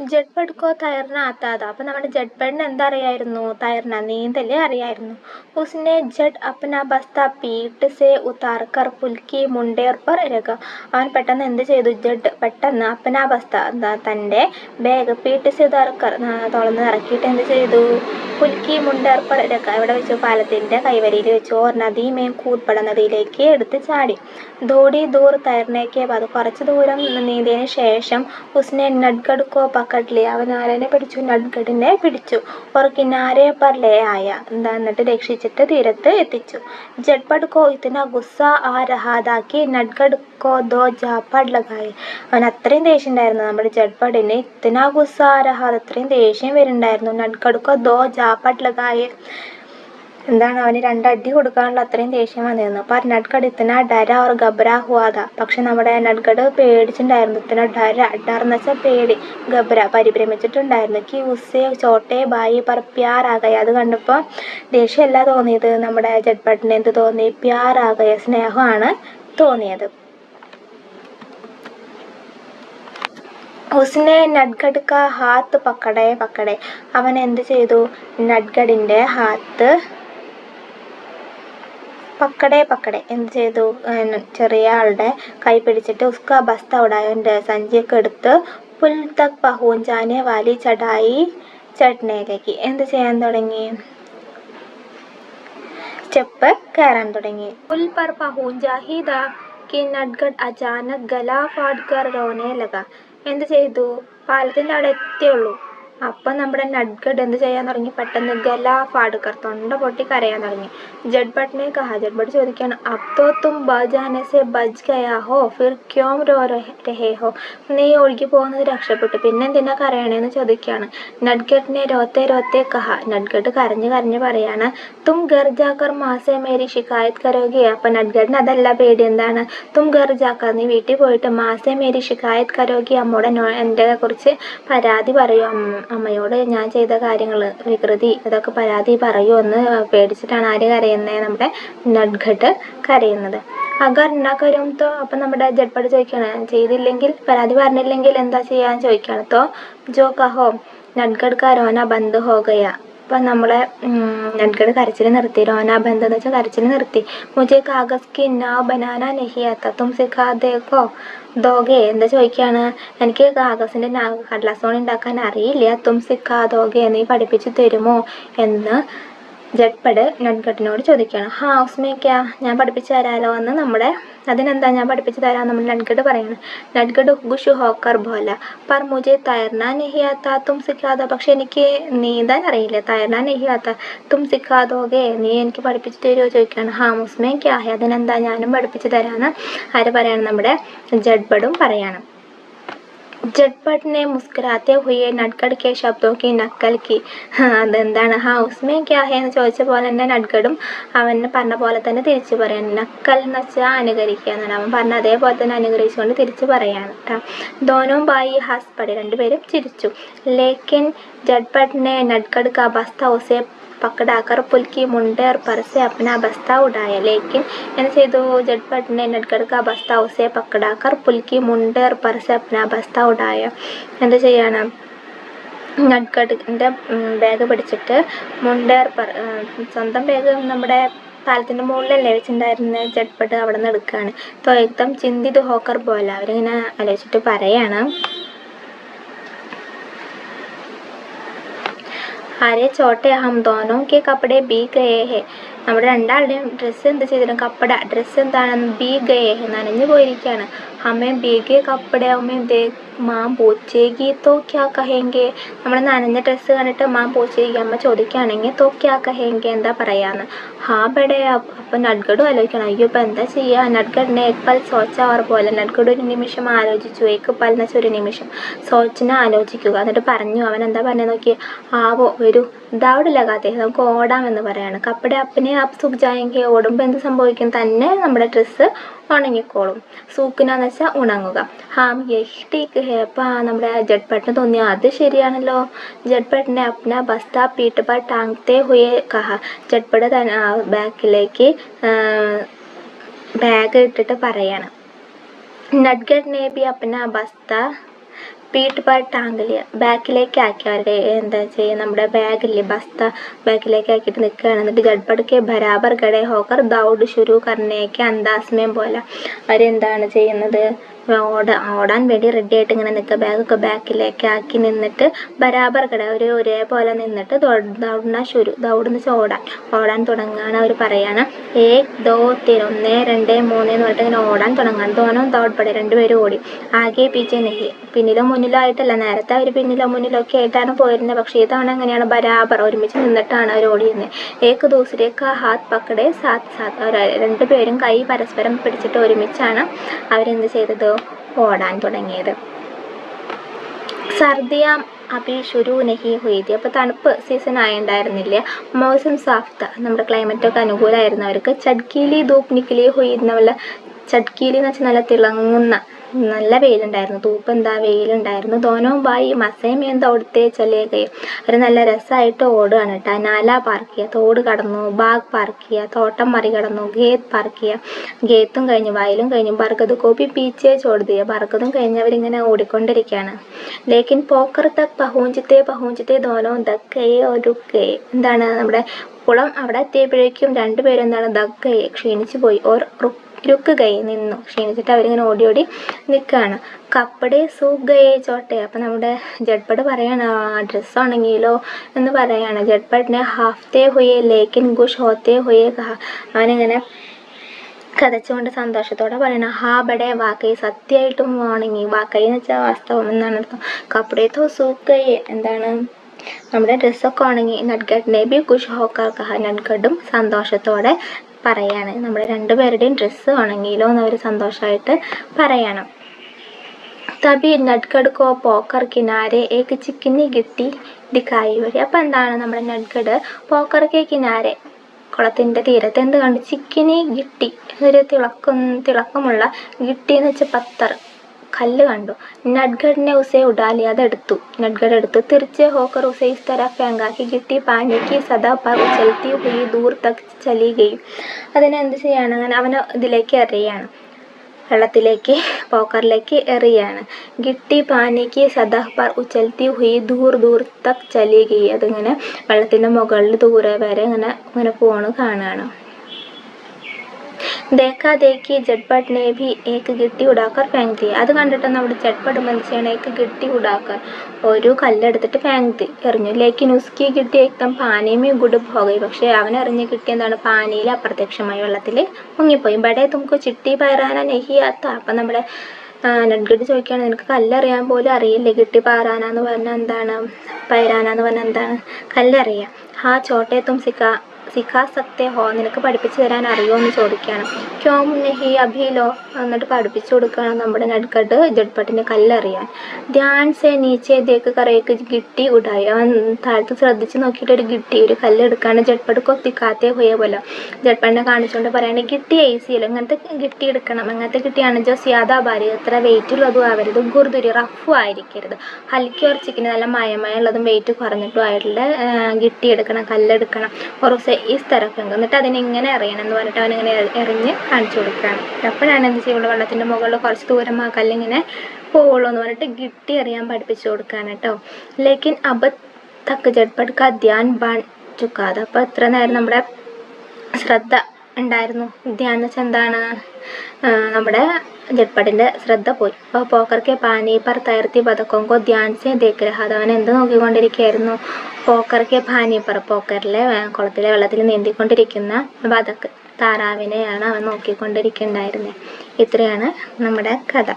ജഡ്പഡ്കോ തൈർന ആത്താത അപ്പം നമ്മുടെ ജഡ്പഡിന് എന്തറിയായിരുന്നു? തൈർന നീന്തൽ അറിയായിരുന്നു. ഉസ്നെ ജഡ് അപ്ന ബസ്ത പീട്ട് സേ ഉത്താർക്കർ കർ പുൽക്കി മുണ്ടേർപ്പർ രക അവൻ പെട്ടെന്ന് എന്ത് ചെയ്തു? ജഡ് പെട്ടെന്ന് അപ്പന ബസ്ത തന്റെ ബാഗ് പീട്ട് സേ ഉതാർക്കർ തുറന്ന് ഇറക്കിയിട്ട് എന്ത് ചെയ്തു? പുൽക്കി മുണ്ടർ പർ രഖ ഇവിടെ വെച്ചു പാലത്തിന്റെ കൈവരിയിൽ വെച്ചു ഓർ നദി മേം കൂത്പട നദിയിലേക്ക് എടുത്ത് ചാടി. ദോടി ദൂർ തൈർനേക്ക് അത് കുറച്ച് ദൂരം നീന്തിയതിന് ശേഷം ഉസ്നെ നഡ്ഗഡ് കോ പക്കഡ്ലി അവൻ ആരനെ പിടിച്ചു? നഡ്ഗഡിനെ പിടിച്ചു. ഓർ കിനാരെ പർ ലേ ആയ. എന്താ എന്നിട്ട് രക്ഷിച്ചിട്ട് തീരത്ത് എത്തിച്ചു. ജഡ്പഡ് കോ ഇത്തന ഗുസ്സ ആ രഹാദാക്കി നഡ്ഗഡ് കോ ദോ ജാപ്പഡ് ലഗായി. അവൻ അത്രയും ദേഷ്യം ഉണ്ടായിരുന്നു. നമ്മുടെ ജഡ്പഡിന് ഇത്തന ഗുസ്സ ആ രഹാദ് അത്രയും ദേഷ്യം വരുന്നുണ്ടായിരുന്നു. നഡ്ഗഡ് കോ ദോ ജാപ്പഡ് ലഗായി എന്താണ് അവന് രണ്ടടി കൊടുക്കാനുള്ള അത്രയും ദേഷ്യം വന്നിരുന്നു. അപ്പോൾ നഡ്ഗഡ് ഇത്തന ഡര ഓർ ഗബ്ര ഹുവാത പക്ഷെ നമ്മുടെ നഡ്ഗഡ് പേടിച്ചിട്ടുണ്ടായിരുന്നു. ഇത്തന ഡര ഡർ എന്ന് വെച്ചാൽ പേടി ഗബ്ര പരിഭ്രമിച്ചിട്ടുണ്ടായിരുന്നു. കി ഉസ്സേ ചോട്ടെ ബായി പർ പ്യാർ ആകയ അത് കണ്ടപ്പോൾ ദേഷ്യമല്ല തോന്നിയത്. നമ്മുടെ ജഡ്പട്ടിന് എന്ത് തോന്നി? പ്യാർ ആകയ സ്നേഹമാണ് തോന്നിയത്. ഉസ്നെ നഡ്ഗഡ് കാ ഹാത്ത് പക്കടേ പക്കടേ. അവൻ എന്ത് ചെയ്തു? നഡ്ഗഡിന്റെ ഹാത്ത് പക്കടെ പക്കടെ എന്ത് ചെയ്തു? ചെറിയ ആളുടെ കൈ പിടിച്ചിട്ട് ഉസ്ക ബസ്ത ഉടായന്റെ സഞ്ചിയൊക്കെ എടുത്ത് പുൽ തക് പഹൂഞ്ചാനെ വാലി ചടായി ചട്നയിലേക്ക്. എന്ത് ചെയ്യാൻ തുടങ്ങി? സ്റ്റെപ്പ് കയറാൻ തുടങ്ങി. പുൽ പർ പഹൂഞ്ചാഹിദ കി നഡ്ഗഡ് അചാനക് ഗലാ ഫാഡ് കർ റോനെ ലഗ. എന്ത് ചെയ്തു? പാലത്തിന്റെ അവിടെ എത്തിയുള്ളൂ അപ്പം നമ്മുടെ നഡ്ഗഡ് എന്ത് ചെയ്യാൻ തുടങ്ങി? പെട്ടെന്ന് ഗല ഫാഡ്കർ തൊണ്ട പൊട്ടി കരയാൻ തുടങ്ങി. ജഡ്ബട്ടിനെ കഹ ജഡ്ബട്ട് ചോദിക്കുകയാണ് അബ് തോ ബജാനസെ ബജ് ഗയാഹോ ഫിർ ക്യോം രോ രഹേഹോ നീ ഒഴുകി പോകുന്നത് രക്ഷപ്പെട്ടു. പിന്നെ എന്തിനാ കരയണേന്ന് ചോദിക്കുകയാണ്. നഡ്ഗഡിനെ രോത്തെ രോത്തെ കഹ നഡ്ഗഡ് കരഞ്ഞ് കരഞ്ഞ് പറയാണ് തും ഗർജാക്കർ മാസെ മേരി ശിക്കായത് കരോഗി അപ്പം നഡ്ഗഡിന് അതല്ല പേടി എന്താണ്? തും ഗർജാക്കർ നീ വീട്ടിൽ പോയിട്ട് മാസെ മേരി ശിക്കായത് കരോഗി അമ്മോട് എന്റെ കുറിച്ച് പരാതി പറയും അമ്മയോട് ഞാൻ ചെയ്ത കാര്യങ്ങൾ വികൃതി ഇതൊക്കെ പരാതി പറയുമെന്ന് പേടിച്ചിട്ടാണ് ആര് കരയുന്നത് നമ്മുടെ നഡ്ഘട്ട് കരയുന്നത്. അഗർ ന കരും തോ അപ്പം നമ്മുടെ ജഡ്പട് ചോദിക്കുകയാണ് ചെയ്തില്ലെങ്കിൽ പരാതി പറഞ്ഞില്ലെങ്കിൽ എന്താ ചെയ്യാൻ ചോദിക്കുകയാണ് തോ ജോ കഹോ നഡ്ഗഡ് കരോന രോന ബന്ദ് ഹോ ഗയ. അപ്പം നമ്മളെ നൻകട് കരച്ചിൽ നിർത്തി. രോന ബന്ധം എന്ന് വെച്ചാൽ കരച്ചിൽ നിർത്തി മുझे കാഗസ് കി നാവ് ബനാന നഹി ആത്ത തും സിഖാദേക്കോ ദോഗെ എന്താ ചോദിക്കുകയാണ് എനിക്ക് കാഗസിന്റെ കടലാസോൺ ഉണ്ടാക്കാൻ അറിയില്ല. തും സിക്കാ ദോഗെ നീ പഠിപ്പിച്ചു തരുമോ എന്ന് ജഡ്പട് നൻകട്ടിനോട് ചോദിക്കുകയാണ് ഹാ ഉസ്മേക്കാ ഞാൻ പഠിപ്പിച്ചു തരാലോ എന്ന് നമ്മുടെ അതിനെന്താ ഞാൻ പഠിപ്പിച്ചു തരാം നമ്മൾ നഡ്ഗഡ് പറയാണ്. നഡ്ഗഡ് ഗുഷു ഹോക്കർ ബോല. പർ മുജെ തയർനാ നഹി ആത്ത തും സിക്കാത പക്ഷെ എനിക്ക് നീന്താൻ അറിയില്ല. തയർനാ നെഹിയാത്ത തും സിക്കാതോകെ നീ എനിക്ക് പഠിപ്പിച്ചു തരുമോ ചോദിക്കുകയാണ്. ഹാ മുസ്മേ ക്യാ ഹെ? അതിനെന്താ ഞാനും പഠിപ്പിച്ചു തരാമെന്ന് ആര് പറയാണ് നമ്മുടെ ജഡ്ബഡും പറയാണ്. झटपट ने मुस्कुराते हुए നഡ്ഗഡ് കെ ശബ്ദോ കി നക്കൽ കി അതെന്താണ് ഹാ ഉസ്മേ ക്യാ ഹേ എന്ന് ചോദിച്ച പോലെ തന്നെ നഡ്ഗഡും അവന് പറഞ്ഞ പോലെ തന്നെ തിരിച്ചു പറയാൻ നക്കൽ എന്ന് വെച്ചാൽ അനുകരിക്കുക എന്നാണ് അവൻ പറഞ്ഞ അതേപോലെ തന്നെ അനുകരിച്ചുകൊണ്ട് തിരിച്ചു പറയാണ് കേട്ടോ ദോനോ ബായി ഹസ് പടി രണ്ടുപേരും ചിരിച്ചു ലേക്കിൻ झटपट ने नटखट का बस्ता उसे पकड़ाकर पुल की मुंडेर पर से अपना बस्ता उड़ाया लेकिन എന്ത് ചെയ്തു झटपट ने नटखट का बस्ता उसे पकड़ाकर पुल की मुंडेर पर से अपना बस्ता उड़ाया എന്ത് ചെയ്യാണ് നട്ട്കട്ടിൻ്റെ ബാഗ് പിടിച്ചിട്ട് മുണ്ടേർ പറ സ്വന്തം ബാഗ് നമ്മുടെ പാലത്തിൻ്റെ മുകളിലല്ലേ വെച്ചിട്ടുണ്ടായിരുന്ന ജഡ്പട്ട് അവിടെ നിന്ന് എടുക്കുകയാണ് തോ ഏകദം ചിന്തിത് ഹോക്കർ പോലെ അവരിങ്ങനെ ആലോചിച്ചിട്ട് പറയാണ് അരെ ചോട്ടെ ഹം ദോനോ കെ കപ്പടെ ബി ഗയേ ഹെ. നമ്മുടെ രണ്ടാളുടെയും ഡ്രസ്സ് എന്ത് ചെയ്തിരുന്നു? കപ്പട ഡ്രസ്സ് എന്താണെന്ന് ബി ഗയേ ഹെ നനഞ്ഞു പോയിരിക്കുകയാണ്. ഹമേ ബീഗെ कपड़े में देख മാം പൂച്ചേഗി തോ ക്യാ കഹേങ്കെ നമ്മൾ നനഞ്ഞ ഡ്രസ്സ് കണ്ടിട്ട് മാം പൂച്ചേഗി അമ്മ ചോദിക്കുകയാണെങ്കിൽ തോ ക്യാ കഹേങ്കെ എന്താ പറയാന്ന്. ഹാ ബടെ അപ്പം നഡ്ഗഡു ആലോചിക്കണം അയ്യോ ഇപ്പം എന്താ ചെയ്യുക നഡ്ഗഡിനെ എപ്പൽ സോച്ചാവർ പോലെ നഡ്ഗഡ് ഒരു നിമിഷം ആലോചിച്ചു ഏക്ക് പൽ ഒരു നിമിഷം. സോച്ചിനെ ആലോചിക്കുക. എന്നിട്ട് പറഞ്ഞു അവൻ എന്താ പറഞ്ഞു നോക്കി ആവോ വരൂ ദൗഡ് ലഗാതെ നമുക്ക് ഓടാം എന്ന് പറയാണ്. കപ്പടെ അപ്പനെ ആപ്പ് സൂക്ക് ഓടുമ്പോൾ എന്ത് സംഭവിക്കും? തന്നെ നമ്മുടെ ഡ്രസ്സ് ഉണങ്ങിക്കോളും. സൂക്കിനാന്ന് വെച്ചാൽ ഉണങ്ങുക. ഹാം യഹ്ടീക്ക് ഹേപ്പ നമ്മുടെ ജഡ് പെട്ടിന് തോന്നിയ അത് ശരിയാണല്ലോ. ജഡ് പെട്ടിനെ അപ്ന ബസ്ത പീട്ട് പാ ടാങ്ത്തെ ഹുയെ കഹ. ജഡ് പെട്ട് ബാക്കിലേക്ക് ബാഗ് ഇട്ടിട്ട് പറയാണ്. നഡ്ഗഡ് നേബി അപ്ന ബസ്ത പീട്ട് പാർ ടാങ്കിൽ ബാക്കിലേക്ക് ആക്കി അവരുടെ എന്താ ചെയ്യുക നമ്മുടെ ബാഗില്ലേ ബസ്ത ബാക്കിലേക്ക് ആക്കിയിട്ട് നിൽക്കുകയാണ്. എന്നിട്ട് ജഡ്പടക്കെ ബരാബർ ഗഡേ ഹോക്കർ ദൗഡ് ശുരു കർണേക്ക് അന്താസ്മയം പോലെ അവരെന്താണ് ചെയ്യുന്നത്? ഓട ഓടാൻ വേണ്ടി റെഡി ആയിട്ട് ഇങ്ങനെ നിൽക്കുക ബാഗൊക്കെ ബാക്കിലേക്ക് ആക്കി നിന്നിട്ട് ബരാബർ കട ഒരു ഒരേപോലെ നിന്നിട്ട് ദൗഡന ശുരു ദൗഡ് എന്ന് വെച്ചാൽ ഓടാൻ ഓടാൻ തുടങ്ങാണ് അവർ പറയാണ്. ഏക് ദോ തിൻ ഒന്ന് രണ്ട് മൂന്ന് എന്ന് പറഞ്ഞിട്ട് ഇങ്ങനെ ഓടാൻ തുടങ്ങാണ്. ദോനോ ദൗഡ് രണ്ട് രണ്ടുപേരും ഓടി. ആകെ പീച്ചെ നെഹി. പിന്നിലോ മുന്നിലോ ആയിട്ടല്ല നേരത്തെ അവർ പിന്നിലോ മുന്നിലോ ഒക്കെ ആയിട്ടാണ് പോയിരുന്നത് പക്ഷേ ഇതവണ എങ്ങനെയാണ് ബരാബർ ഒരുമിച്ച് നിന്നിട്ടാണ് അവർ ഓടിയിരുന്നത് ഏക്ക് ദൂസരേക്ക് ഹാത്ത് പക്കടെ സാത്ത് സാത്ത് രണ്ടുപേരും കൈ പരസ്പരം പിടിച്ചിട്ട് ഒരുമിച്ചാണ് അവരെന്ത് ചെയ്തത്? ഓടാൻ തുടങ്ങിയത്. സർദിയാം അഭി ഷുരു നഹി ഹുയിതി. അപ്പോൾ തണുപ്പ് സീസൺ ആയുണ്ടായിരുന്നില്ല. മൗസം സാഫ്ത നമ്മുടെ ക്ലൈമറ്റൊക്കെ അനുകൂലമായിരുന്നു അവർക്ക് ചഡ്കീലി ധൂപ്പ് നിക്കിലി ഹുയി എന്നുള്ള ചഡ്കീലി എന്ന് വെച്ചാൽ നല്ല തിളങ്ങുന്ന നല്ല വെയിലുണ്ടായിരുന്നു. തൂപ്പ് എന്താ വെയിലുണ്ടായിരുന്നു. ദോനവും ബായി മസയും എന്താ ഓടത്തെ ചൊല്ലുകയും അവർ നല്ല രസമായിട്ട് ഓടുകയാണ് കേട്ടോ. നാല പാർക്ക് ചെയ്യുക തോട് കടന്നു ബാഗ് പാർക്ക് ചെയ്യുക തോട്ടം മറികടന്നു ഗേത്ത് പാർക്ക് ചെയ്യുക ഗേത്തും കഴിഞ്ഞു വയലും കഴിഞ്ഞു. ബർഗത് കോപ്പി പീച്ചേ ചോടുത് ചെയ്യുക ബർഗതും കഴിഞ്ഞ് അവരിങ്ങനെ ഓടിക്കൊണ്ടിരിക്കുകയാണ്. ലേക്കിൻ പോക്കർ തക് പഹൂഞ്ചിത്തെ പഹൂഞ്ചിത്തെ ദോനവും ദക്കേ ഒരു കേ. എന്താണ് നമ്മുടെ കുളം അവിടെ എത്തിയപ്പോഴേക്കും രണ്ടുപേരും എന്താണ് ദക്കയെ ക്ഷീണിച്ചു പോയി ഓർ രുക്ക് രുക്കുകയെ നിന്നു. ക്ഷീണിച്ചിട്ട് അവരിങ്ങനെ ഓടി ഓടി നിൽക്കുകയാണ്. കപ്പടെ സൂഗയെ ചോട്ടെ. അപ്പം നമ്മുടെ ജഡ്പട് പറയാണ് ഡ്രസ്സ് ഉണങ്ങിയല്ലോ എന്ന് പറയാണ്. ജഡ്പടിനെ ഹാഫ്തേ ഹുയെ ലേക്കിൻ ഗുഷ് ഹോത്തേ ഹുയെ അവനിങ്ങനെ കഥച്ചുകൊണ്ട് സന്തോഷത്തോടെ പറയണം ഹാ ബടെ വാക്കൈ സത്യമായിട്ടും ഉണങ്ങി. വാക്കൈ എന്ന് വെച്ചാൽ വാസ്തവം എന്നാണ് അർത്ഥം. കപ്പടേത്തോ സൂക്കയെ എന്താണ് നമ്മുടെ ഡ്രസ്സൊക്കെ ഉണങ്ങി നട്ഗഡിനെ ബി കുഷ് ഹോക്കർ കഹ നട്ഗഡും സന്തോഷത്തോടെ പറയാണ്. നമ്മുടെ രണ്ടുപേരുടെയും ഡ്രസ്സ് ഉണങ്ങിയില്ലോ എന്ന് അവർ സന്തോഷമായിട്ട് പറയണം. തബി നഡ്ഗഡ് കോ പോക്കർ കിനാരെ ഏക്ക് ചിക്കിനി കിട്ടി ദിക്കായി വരി അപ്പം എന്താണ് നമ്മുടെ നഡ്ഗഡ് പോക്കർ കെ കിനാരെ. കുളത്തിന്റെ തീരത്ത് എന്ത് കണ്ടു? ചിക്കിനി ഗിട്ടി. ഒരു തിളക്കം തിളക്കമുള്ള ഗിട്ടി എന്ന് വെച്ചാൽ പത്തർ. കല്ല് കണ്ടു. നഡ്ഗഡിനെ ഉസേ ഉടാലി അതെടുത്തു. നഡ്ഗഡ് എടുത്തു തിരിച്ച് ഹോക്കർ ഉസേ ഇസ് തര ഫെങ്കാക്കി കിട്ടി. പാനിക്ക് സദാ പർ ഉച്ചൽത്തി ഹുയി ദൂർ തക് ചലി ഗയി അതിനെ എന്ത് ചെയ്യാണ്? അങ്ങനെ അവനെ ഇതിലേക്ക് എറിയാണ്. വെള്ളത്തിലേക്ക് പോക്കറിലേക്ക് എറിയാണ്. ഗിട്ടി പാനിക്ക് സദാ പർ ഉച്ചൽത്തി ഹുയി ദൂർ ദൂർ തക് ചലി ഗയി അതിങ്ങനെ വെള്ളത്തിന്റെ മുകളിൽ ദൂരെ വരെ ഇങ്ങനെ ഇങ്ങനെ പോണ് കാണുകയാണ് ദേക്കാ ദേക്കി ജഡ്പട്ട് ने भी एक गिट्टी उड़ाकर फेंक दी അത് കണ്ടിട്ട് നമ്മുടെ ജഡ്പട്ട് മനുഷ്യനെ एक गिट्टी उड़ाकर ഒരു കല്ലെടുത്തിട്ട് ഫാങ് दी എറിഞ്ഞു ലേക്കിൻ ഉസ്കി കിട്ടി ഏക്ദം പാനിയമേ ഗുഡുബ് ഹോ ഗയി പക്ഷേ അവൻ എറിഞ്ഞ് കിട്ടിയ എന്താണ് പാനിയിൽ അപ്രത്യക്ഷമായി വെള്ളത്തിൽ മുങ്ങിപ്പോയി ബടേ തുമക്ക് ചിട്ടി പയറാന നെഹിയാത്ത അപ്പം നമ്മുടെ നഡ്ഗഡ് ചോദിക്കുകയാണ് നിനക്ക് കല്ലറിയാൻ പോലും അറിയില്ലേ കിട്ടി പാറാനാന്ന് പറഞ്ഞാൽ എന്താണ് പയറാനാന്ന് പറഞ്ഞാൽ എന്താണ് കല്ലറിയാം ഹാ ചോട്ടെ തും സിക്കാ സിഖാ സക്തേ ഹോ നിനക്ക് പഠിപ്പിച്ചു തരാൻ അറിയോ എന്ന് ചോദിക്കുകയാണ് ക്യോം നെഹി അഭിലോ എന്നിട്ട് പഠിപ്പിച്ചു കൊടുക്കുകയാണ് നമ്മുടെ നടുക്കട്ട് ജഡ്പട്ടിന് കല്ലറിയാൻ. ധ്യാൻ സെ നീച്ചെ ദേക്ക് കറയൊക്കെ ഗിട്ടി ഉടായി അവൻ താഴത്ത് ശ്രദ്ധിച്ച് നോക്കിയിട്ട് ഒരു ഗിട്ടി ഒരു കല്ലെടുക്കാണ്. ജഡ്പട് ജഡ്പട്ട് കൊത്തിക്കാത്തേ പോയ പോലെ. ജഡ്പട്ടിനെ കാണിച്ചുകൊണ്ട് പറയാണ് ഗിട്ടി ഈസിയല്ലോ ഇങ്ങനത്തെ ഗിട്ടി എടുക്കണം. അങ്ങനത്തെ ഗിട്ടിയാണ് ജോ സിയാദാ ഭാര്യ എത്ര വെയിറ്റ് ഉള്ളതും ആവരുത്. ഗുർദുരി റഫും ആയിരിക്കരുത്. ഹൽക്കി ഉറച്ചിക്കുന്ന നല്ല മയമായുള്ളതും വെയിറ്റ് കുറഞ്ഞിട്ടും ആയിട്ടുള്ള ഗിട്ടി എടുക്കണം കല്ലെടുക്കണം. ഒറൂസെ ഈ സ്ഥലം എന്നിട്ട് അതിനെങ്ങനെ എറിയണം എന്ന് പറഞ്ഞിട്ട് അവനിങ്ങനെ എറിഞ്ഞ് കാണിച്ചു കൊടുക്കുകയാണ്. അപ്പോഴാണ് എന്ത് ചെയ്യുള്ളൂ വെള്ളത്തിന്റെ മുകളിൽ കുറച്ച് ദൂരം ആ കല്ലിങ്ങനെ പോവുള്ളൂ എന്ന് പറഞ്ഞിട്ട് ഗിട്ടി എറിയാൻ പഠിപ്പിച്ചു കൊടുക്കുകയാണ് കേട്ടോ. ലേക്കിൻ അബ് തക്ക് ജഡ്പട് ധ്യാൻ ബാൻ ചുക്കാതെ. അപ്പോൾ ഇത്ര നേരം നമ്മുടെ ശ്രദ്ധ ഉണ്ടായിരുന്നു. വെച്ചാൽ എന്താണ്? നമ്മുടെ ജഡ്പടിന്റെ ശ്രദ്ധ പോയി. അപ്പോൾ പോക്കർക്ക് പാനി പർ തയർത്തി പതക്കൊങ്കോ ധ്യാൻ സേ ദേക്ക് രഹ അത് അവൻ എന്ത് നോക്കിക്കൊണ്ടിരിക്കുകയായിരുന്നു പോക്കർക്ക് പാനി പോക്കറിലെ കുളത്തിലെ വെള്ളത്തിൽ നീന്തിക്കൊണ്ടിരിക്കുന്ന പതക്ക് താറാവിനെയാണ് അവൻ നോക്കിക്കൊണ്ടിരിക്കുന്നുണ്ടായിരുന്നത് ഇത്രയാണ് നമ്മുടെ കഥ.